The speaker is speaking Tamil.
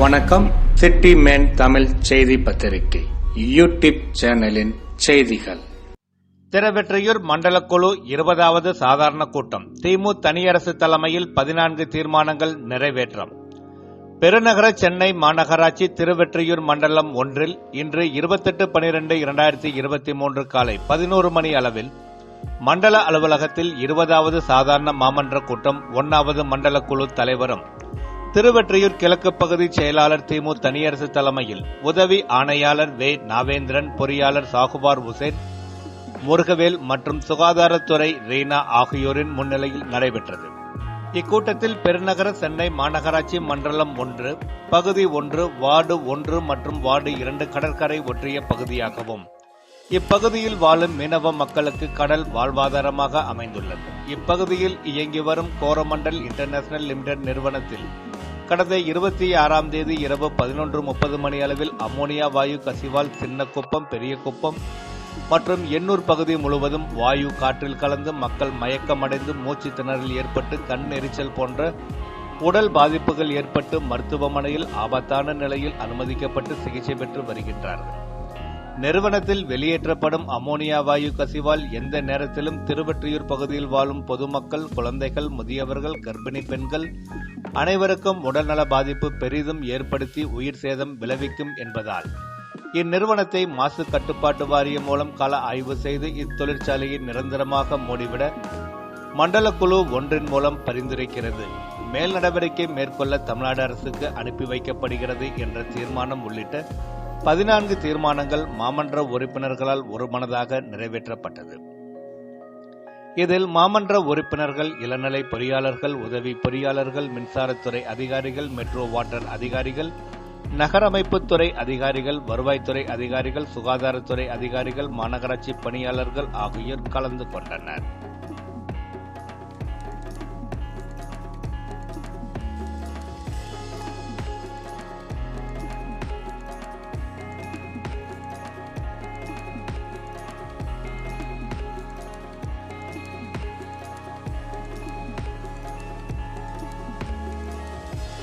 வணக்கம். சிட்டி மேன் தமிழ் செய்தி பத்திரிகை. யூடியூப் சேனலின் செய்திகள். திருவெற்றியூர் மண்டல குழு இருபதாவது சாதாரண கூட்டம். திமு தனியரசு தலைமையில் பதினான்கு தீர்மானங்கள் நிறைவேற்றம். பெருநகர சென்னை மாநகராட்சி திருவெற்றியூர் மண்டலம் ஒன்றில் இன்று இருபத்தெட்டு பனிரெண்டு இரண்டாயிரத்தி இருபத்தி மூன்று காலை பதினோரு மணி அளவில் மண்டல அலுவலகத்தில் இருபதாவது சாதாரண மாமன்ற கூட்டம் ஒன்னாவது மண்டல குழு தலைவரும் திருவெற்றியூர் கிழக்கு பகுதி செயலாளர் திமு தனியரசு தலைமையில் உதவி ஆணையாளர் வே. நாவேந்திரன் பொறியாளர் சாகுபார் உசேன் முருகவேல் மற்றும் சுகாதாரத்துறை ரீனா ஆகியோரின் முன்னிலையில் நடைபெற்றது. இக்கூட்டத்தில் பெருநகர சென்னை மாநகராட்சி மண்டலம் ஒன்று பகுதி ஒன்று வார்டு ஒன்று மற்றும் வார்டு இரண்டு கடற்கரை ஒற்றிய பகுதியாகவும் இப்பகுதியில் வாழும் மீனவ மக்களுக்கு கடல் வாழ்வாதாரமாக அமைந்துள்ளது. இப்பகுதியில் இயங்கி வரும் கோரமண்டல் இன்டர்நேஷனல் லிமிடெட் நிறுவனத்தில் கடந்த இருபத்தி ஆறாம் தேதி இரவு பதினொன்று முப்பது மணி அளவில் அம்மோனியா வாயு கசிவால் சின்னக்குப்பம் பெரியகுப்பம் மற்றும் எண்ணூர் பகுதி முழுவதும் வாயு காற்றில் கலந்து மக்கள் மயக்கமடைந்து மூச்சு திணறல் ஏற்பட்டு கண் எரிச்சல் போன்ற உடல் பாதிப்புகள் ஏற்பட்டு மருத்துவமனையில் ஆபத்தான நிலையில் அனுமதிக்கப்பட்டு சிகிச்சை பெற்று வருகின்றார்கள். நிறுவனத்தில் வெளியேற்றப்படும் அமோனியா வாயு கசிவால் எந்த நேரத்திலும் திருவெற்றியூர் பகுதியில் வாழும் பொதுமக்கள் குழந்தைகள் முதியவர்கள் கர்ப்பிணி பெண்கள் அனைவருக்கும் உடல்நல பாதிப்பு பெரிதும் ஏற்படுத்தி உயிர் சேதம் விளைவிக்கும் என்பதால் இந்நிறுவனத்தை மாசு கட்டுப்பாட்டு வாரியம் மூலம் கள ஆய்வு செய்து இத்தொழிற்சாலையை நிரந்தரமாக மூடிவிட மண்டல குழு ஒன்றின் மூலம் பரிந்துரைக்கிறது. மேல் நடவடிக்கை மேற்கொள்ள தமிழ்நாடு அரசுக்கு அனுப்பி வைக்கப்படுகிறது என்ற தீர்மானம் உள்ளிட்ட பதினான்கு தீர்மானங்கள் மாமன்ற உறுப்பினர்களால் ஒருமனதாக நிறைவேற்றப்பட்டது. இதில் மாமன்ற உறுப்பினர்கள் இளநிலை பொறியாளர்கள் உதவி பொறியாளர்கள் மின்சாரத்துறை அதிகாரிகள் மெட்ரோ வாட்டர் அதிகாரிகள் நகரமைப்புத்துறை அதிகாரிகள் வருவாய்த்துறை அதிகாரிகள் சுகாதாரத்துறை அதிகாரிகள் மாநகராட்சி பணியாளர்கள் ஆகியோர் கலந்து கொண்டனர்.